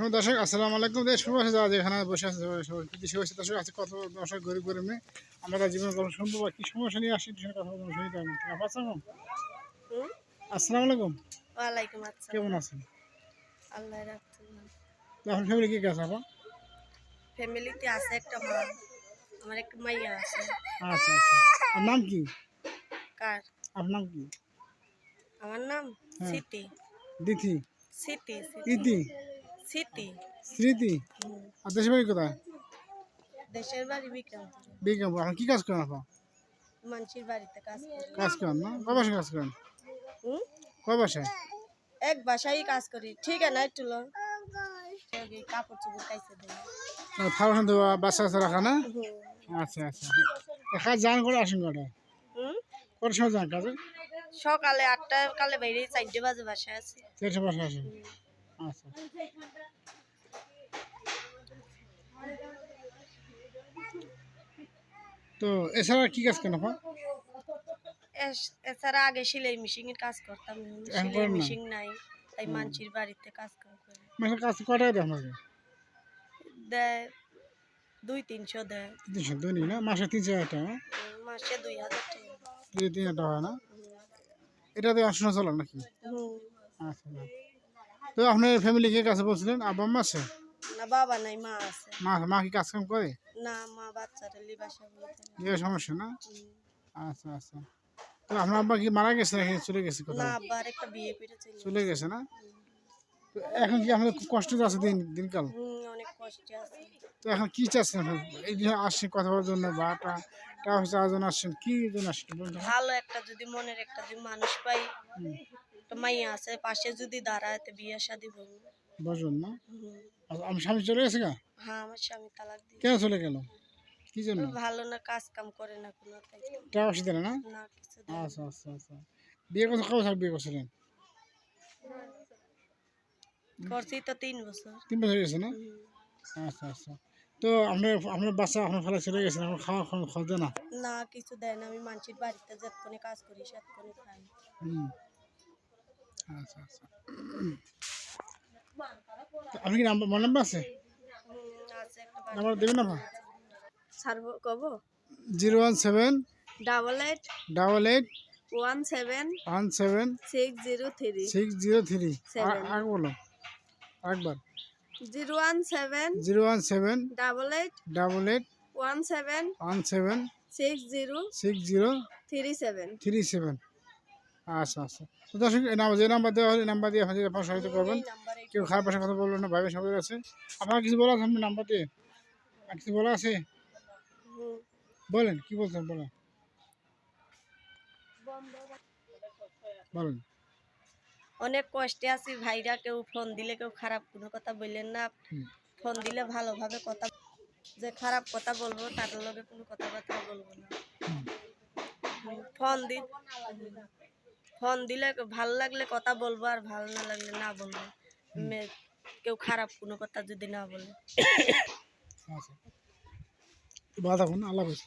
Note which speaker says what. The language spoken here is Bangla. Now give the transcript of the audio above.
Speaker 1: সময় দর্শক আসসালামু আলাইকুম। দেশ শুরু যারা যেখানে বসে আছে সবাই সবাই দেশে দর্শক আছে কত দর্শক গরিব গরিব মেয়ে। আমরা তার জীবন গল্প শুনব বা কী সমস্যা নিয়ে আসি সেটা কথা বলব শুনি তাই আসসালাম
Speaker 2: হুম?
Speaker 1: আসসালামু আলাইকুম।
Speaker 2: ওয়ালাইকুম আসসালাম।
Speaker 1: কেমন আছেন?
Speaker 2: আল্লাহ রাখছে
Speaker 1: তো এখন ফ্যামিলি কে কে আছে আপা?
Speaker 2: ফ্যামিলিতে আছে একটা মা আমার একটা মাইয়া আছে।
Speaker 1: আচ্ছা আচ্ছা। আর নাম কি?
Speaker 2: কার?
Speaker 1: আপনার নাম কি?
Speaker 2: আমার নাম
Speaker 1: হ্যাঁ।
Speaker 2: সিটি।
Speaker 1: দিথি
Speaker 2: সিটি।
Speaker 1: ইতি।
Speaker 2: সিটি
Speaker 1: স্মৃতি? আর দেশের বাড়ি কোথায়?
Speaker 2: দেশের বাড়ি
Speaker 1: এখন কী কাজ করেন আপা?
Speaker 2: মানসির বাড়িতে কাজ করি।
Speaker 1: কাজ করেন না? কয় বাসায় কাজ করেন?
Speaker 2: হুম?
Speaker 1: কয় বাসায়?
Speaker 2: এক বাসায় কাজ করি। ঠিক আছে না একটু লো কাপড় চোপড় কাইছে দেয়
Speaker 1: ফাউন্ডেশন দেওয়া বাচ্চা কাচ্চা রাখা না? আচ্ছা আচ্ছা। তো কাজ জান করে আসেন কটা?
Speaker 2: হুম?
Speaker 1: কটার সময় যান কাজে?
Speaker 2: সকালে আটটা কালে বাইরে চারটে বাজে বাসায় আছি।
Speaker 1: চারটে বাসায় আসেন? আচ্ছা। তো এছাড়া কি কাজ কেন আপা?
Speaker 2: এছাড়া আগে সেলাই মেশিনের কাজ করতাম সেলাই মেশিন নাই। তাই মানসির বাড়িতে কাজ কাম করি।
Speaker 1: মানে কাজ কটায় দেয় আপনাকে?
Speaker 2: দেয় দুই তিনশো দেয়।
Speaker 1: তিনশো দৈনিক না মাসে তিনশো টাকা
Speaker 2: মাসে দুই হাজার টাকা।
Speaker 1: দুই তিন হাজার টাকা হয় না? এটাতে আসনা চলো নাকি। আচ্ছা না। তো আপনার ফ্যামিলি কে কাছে বলছিলেন? আব্বা আম্মা আছে?
Speaker 2: না বাবা নাই মা আছে।
Speaker 1: মা মা কি কাজ কাম করে?
Speaker 2: না মা বাচ্চারা লিবাসা বলতে
Speaker 1: এই সমস্যা না? আচ্ছা আচ্ছা। তো আপনার আব্বা কি মারা গেছে নাকি? চলে গেছে কোথাও?
Speaker 2: না আব্বার একটা বিয়ে করে চলে
Speaker 1: চলে গেছে না? তো এখন কি আপনাদের খুব কষ্ট আছে দিন দিনকাল?
Speaker 2: অনেক কষ্টে আছে।
Speaker 1: তো এখন কি চাচ্ছেন? এই যে আসছেন কথা বলার জন্য বা টা টাকা চাওয়ার জন্য আসছেন কি জন্য আসছেন?
Speaker 2: ভালো একটা যদি মনের একটা যদি মানুষ পাই একটা মাইয়া আছে পাশে যদি দাঁড়ায় তো বিয়ে শাদি বলব।
Speaker 1: বসুন না। আচ্ছা, স্বামী চলে গেছে গা?
Speaker 2: হ্যাঁ আমার স্বামী তালাক দিয়ে
Speaker 1: কেন চলে গেল? কি জন্য?
Speaker 2: ভালো না কাজ কাম করে না কোনো
Speaker 1: টাকা পয়সা না
Speaker 2: না? কিছু
Speaker 1: আচ্ছা আচ্ছা আচ্ছা। বিয়ে করছে কবে সাল বিয়ে করছিলেন?
Speaker 2: করছি তো তিন বছর।
Speaker 1: তিন বছর গেছে না? আচ্ছা আচ্ছা। তো আপনার আপনার বাচ্চা আপনার ফেলে চলে গেছেন আপনার খাওয়া খাওয়া খাওয়া দেয় না?
Speaker 2: না কিছু দেয় না। আমি মানুষের বাড়িতে যতক্ষণে কাজ করি সেতক্ষণে খাই।
Speaker 1: হুম। আচ্ছা আচ্ছা। আপনি কি নাম্বার মোবাইল নাম্বার আছে? নাম্বার দেবেন না
Speaker 2: ছাড়ব কব?
Speaker 1: Zero one seven
Speaker 2: double eight
Speaker 1: double eight
Speaker 2: one seven
Speaker 1: one seven
Speaker 2: six zero three
Speaker 1: six zero three. আগে বলো। একবার
Speaker 2: zero one seven
Speaker 1: zero one seven
Speaker 2: double eight
Speaker 1: double eight
Speaker 2: one seven
Speaker 1: one seven
Speaker 2: six zero
Speaker 1: six zero
Speaker 2: three seven.
Speaker 1: Three seven. আচ্ছা আচ্ছা। তো দর্শক এই নাম্বার যে নাম্বার দেওয়া হলে নাম্বার দিয়ে আপনাদের আপনার সহায়তা করবেন কেউ খারাপ ভাষা কথা বলবেন না ভাইবে সবাই আছে। আপনার কিছু বলা আছে আপনার নাম্বার দিয়ে আর কিছু বলা আছে। বলেন কি বলছেন বলেন। বলেন।
Speaker 2: অনেক কষ্টে আছি ভাইরা কেউ ফোন দিলে কেউ খারাপ কোনো কথা বললেন না। ফোন দিলে ভালোভাবে কথা যে খারাপ কথা বলব তার লগে কোনো কথাবার্তা বলব না। ফোন দি ফোন দিলে ভালো লাগলে কথা বলব আর ভালো না লাগলে না বলব। কেউ খারাপ কোনো কথা যদি না বলে।
Speaker 1: আচ্ছা। ভালো থাকুন আল্লাহ হাফেজ।